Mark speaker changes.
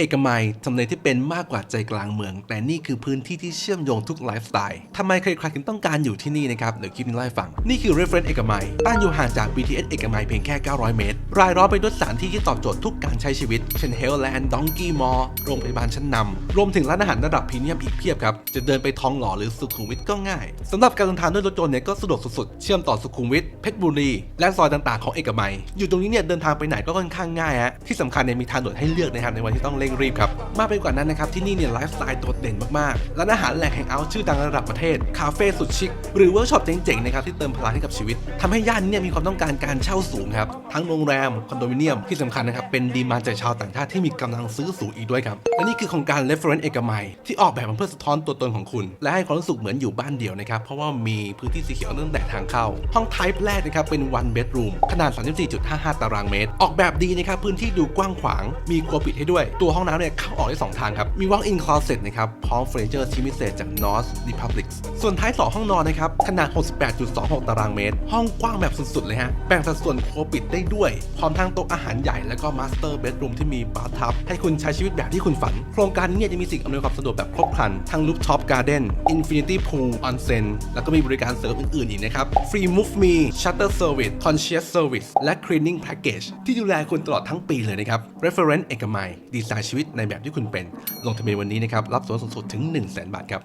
Speaker 1: เอกมัยทำเลที่เป็นมากกว่าใจกลางเมือง แต่นี่คือพื้นที่ที่เชื่อมโยงทุกไลฟ์สไตล์ทำไมใครๆถึงต้องการอยู่ที่นี่นะครับ เดี๋ยวคลิปนี้เล่าให้ฟัง นี่คือ reference เอกมัยตั้งอยู่ห่างจาก BTS เอกมัยเพียงแค่ 900 เมตร รายล้อมไปด้วยสถานที่ที่ตอบโจทย์ทุกการใช้ชีวิต เช่น Hellland Donkey Mall โรงพยาบาลชั้นนำรวมถึงร้านอาหารระดับพรีเมียมอีกเพียบครับจะเดินไปทองหล่อหรือสุขุมวิทก็ง่ายสำหรับการเดินทางด้วยรถยนต์เนี่ยก็สะดวกสุดๆเชื่อมต่อสุขุมวิทเพชรบุรีและซอยต่างๆของเอกมัย อยู่ตรงนี้เนี่ยเดินทางไปไหนก็ค่อนข้างง่ายฮะที่สำคัญเนี่ยมีทางด่วนให้เลือกนะครับในวันที่ต้องเร่งรีบครับ มากไปกว่านั้นนะครับที่นี่เนี่ยไลฟ์สไตล์โดดเด่นมากๆร้านอาหารแหล่งแห่งเอาท์ชื่อดังระดับประเทศ คาเฟ่สุดชิค หรือเวิร์กช็อปเจ๋งๆนะครับที่เติมพลังให้กับชีวิตทำให้ย่านนี้เนี่ยมีความต้องการการเช่าสูงครับ ทั้งโรงแรม คอนโดมิเนียมที่สำคัญนะครับเป็นดีมานจากชาวต่างชาติที่มีกำลังซื้อสูงอีกด้วยครับและนี่คือโครงการ Reference เอกมัยที่ออกแบบมาเพื่อสะท้อนตัวตนของคุณ และให้ความรู้สึกเหมือนอยู่บ้านเดียวนะครับเพราะว่ามีพื้นที่สีเขียวตั้งแต่ทางเข้า ห้อง Type แรกนะครับเป็น one bedroom ขนาด 34.55 ตารางเมตร ออกแบบดีนะครับพื้นที่ดูกว้างขวาง มีครัวปิดให้ด้วยตัวห้องน้ำเนี่ยเข้าออกได้สองทางครับ มี walk in closet นะครับ พร้อมเฟอร์นิเจอร์ชิ้นพิเศษจาก North Republic ส่วนท้ายสองห้องนอนนะครับ ขนาด 68.26 ตารางเมตร ห้องกว้างแบบสุด ๆ เลยฮะ แบ่งสัดส่วนครัวปิดได้ด้วย พร้อมทั้งโต๊ะอาหารใหญ่แล้วก็ master bedroom ที่มีบาร์ทับ ให้คุณใช้ชีวิตแบบที่คุณฝัน โครงการนี้เนี่ยจะมีสิ่งอำนวยความสะดวกแบบครบครัน ทั้ง rooftop garden infinity pool onsen แล้วก็มีบริการเสริมอื่นๆอีกนะครับ free move me shutter service concierge service และ cleaning package ที่ดูแลคุณตลอดทั้งปีเลยนะครับ reference เอกมัยดีไซน์ชีวิตในแบบที่คุณเป็น ลงทะเบียนวันนี้นะครับ รับส่วนสูงสุดถึง 1 0 0 0 0แบาทครับ